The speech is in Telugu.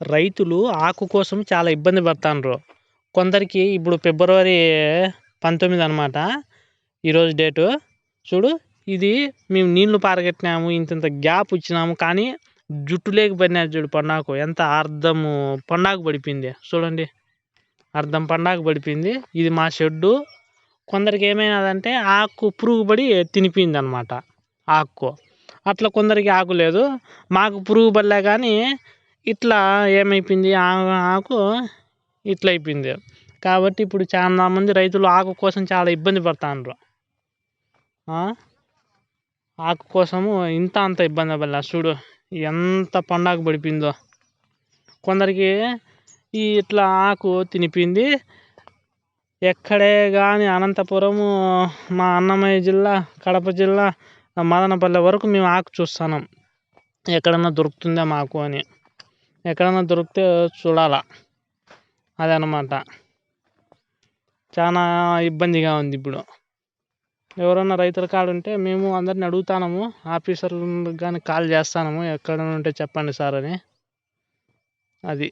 రైతులు ఆకు కోసం చాలా ఇబ్బంది పడుతున్నారు కొందరికి ఇప్పుడు ఫిబ్రవరి పంతొమ్మిది అనమాట ఈరోజు డేటు. చూడు ఇది మేము నీళ్ళు పారగట్టినాము ఇంతంత గ్యాప్ ఇచ్చినాము కానీ జుట్టు లేకపోయినారు చూడు పండాకు ఎంత అర్థము పండాకు పడిపోయింది. చూడండి అర్థం పండాకు పడిపోయింది. ఇది మా షెడ్డు. కొందరికి ఏమైనదంటే ఆకు పురుగు పడి తినిపోయింది అనమాట ఆకు. అట్లా కొందరికి ఆకు లేదు. మాకు పురుగు పడలే కానీ ఇట్లా ఏమైపోయింది? ఆకు ఇట్లా అయిపోయింది కాబట్టి ఇప్పుడు చాలా మంది రైతులు ఆకు కోసం చాలా ఇబ్బంది పడుతున్నారు ఆకు కోసము ఇంత అంత ఇబ్బంది పడలే. చూడు ఎంత పండాకు పడిపోయిందో. కొందరికి ఈ ఇట్లా ఆకు తినిపింది. ఎక్కడే కానీ అనంతపురము మా అన్నమయ్య జిల్లా కడప జిల్లా మదనపల్లె వరకు మేము ఆకు చూస్తున్నాం. ఎక్కడన్నా దొరుకుతుందా మాకు అని. ఎక్కడన్నా దొరికితే చూడాలా. అదనమాట చాలా ఇబ్బందిగా ఉంది ఇప్పుడు. ఎవరన్నా రైతుల కాడ ఉంటే మేము అందరిని అడుగుతాము ఆఫీసర్ కానీ కాల్ చేస్తాము ఎక్కడ ఉంటే చెప్పండి సార్ అని. అది.